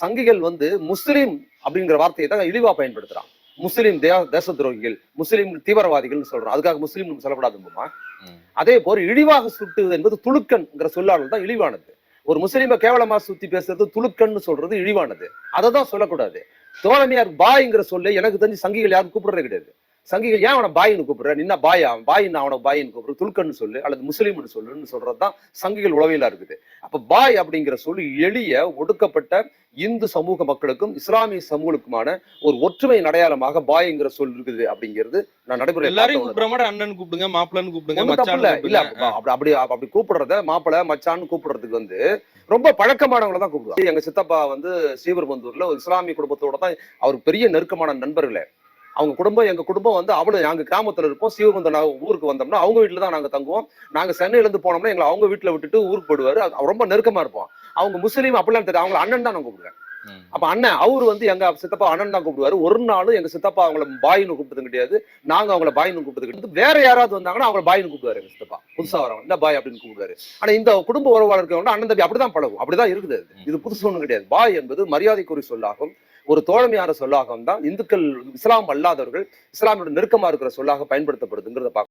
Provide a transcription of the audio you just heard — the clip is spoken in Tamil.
சங்கிகள் வந்து முஸ்லிம் அப்படிங்கிற வார்த்தையை தான் இழிவா பயன்படுத்துறான். முஸ்லிம் தேச துரோகிகள் முஸ்லிம் தீவிரவாதிகள்னு சொல்றோம். அதுக்காக முஸ்லீம் நம்ம சொல்லக்கூடாதுமா ம். அதே போல் இழிவாக சுட்டுவது என்பது துலுக்கன்ங்கிற சொல்லாடல் தான் இழிவானது. ஒரு முஸ்லீமை கேவலமா சுத்தி பேசுறது துலுக்கன்னு சொல்றது இழிவானது. அதை தான் சொல்லக்கூடாது. தோழமையார் பாய்ங்கிற சொல்ல எனக்கு தெரிஞ்சு சங்கிகள் யாரும் கூப்பிடுறது கிடையாது. சங்கிகள் ஏன் அவனை பாயின்னு கூப்பிடுற? நின்னா பாயா? பாயின்னு அவனை பாயின்னு கூப்பிடுற துலுக்கன்னு சொல்லு அல்லது முஸ்லீம்னு சொல்லுன்னு சொல்றது தான் சங்கிகள் உளவியலா இருக்குது. அப்ப பாய் அப்படிங்கிற சொல்லி எளிய ஒடுக்கப்பட்ட இந்து சமூக மக்களுக்கும் இஸ்லாமிய சமூகத்துக்குமான ஒரு ஒற்றுமை அடையாளமாக பாய்ங்கிற சொல் இருக்குது அப்படிங்கிறது நான் நடைமுறை எல்லாரையும் கூப்பிடுற அண்ணன் கூப்பிடுங்க மாப்பிள்ளன்னு கூப்பிடுங்க இல்ல. அப்படி அப்படி அப்படி கூப்பிடுறத மாப்பிளை மச்சான்னு கூப்பிடுறதுக்கு வந்து ரொம்ப பழக்கமானவங்கள தான் கூப்பிடுவாங்க. எங்க சித்தப்பா வந்து ஸ்ரீபெரும்புத்தூர்ல ஒரு இஸ்லாமிய குடும்பத்தோட தான் அவர் பெரிய நெருக்கமான நண்பர்களே. அவங்க குடும்பம் எங்க குடும்பம் வந்து அவ்வளவு நாங்க கிராமத்துல இருப்போம். சிவபந்தம் ஊருக்கு வந்தோம்னா அவங்க வீட்டுல தான் நாங்க தங்குவோம். நாங்க சென்னையில இருந்து போனோம்னா எங்களை அவங்க வீட்டுல விட்டுட்டு ஊருக்கு போடுவாரு ரொம்ப நெருக்கமா இருப்போம். அவங்க முஸ்லீம் அப்படிலாம் தெரியும் அவங்க அண்ணன் தான் நான் கூப்பிடுவேன். அப்ப அண்ணன் அவரு வந்து எங்க சித்தப்பா அண்ணன் தான் கூப்பிடுவாரு. ஒரு நாளும் எங்க சித்தப்பா அவங்கள பாயின்னு கூப்பிட்டது கிடையாது. நாங்க அவங்கள பாயின்னு கூப்பிட்டது கிடையாது. வேற யாராவது வந்தாங்கன்னா அவங்கள பாயின்னு கூப்பிடுவாரு எங்க சித்தப்பா. புதுசா வரவங்க. இந்த பாய் அப்படின்னு கூப்பிடுவாரு. ஆனா இந்த குடும்ப உறவாளர் இருக்கவங்க அண்ணன் தம்பி அப்படிதான் பழகும். அப்படிதான் இருக்குது. இது புதுசு ஒண்ணும் கிடையாது. பாய் என்பது மரியாதைக்குரிய சொல்லாகும். ஒரு தோழமையான சொல்லாகவும் தான் இந்துக்கள் இஸ்லாம் அல்லாதவர்கள் இஸ்லாமியோட நெருக்கமா இருக்கிற சொல்லாக பயன்படுத்தப்படுதுங்கிறத பார்க்க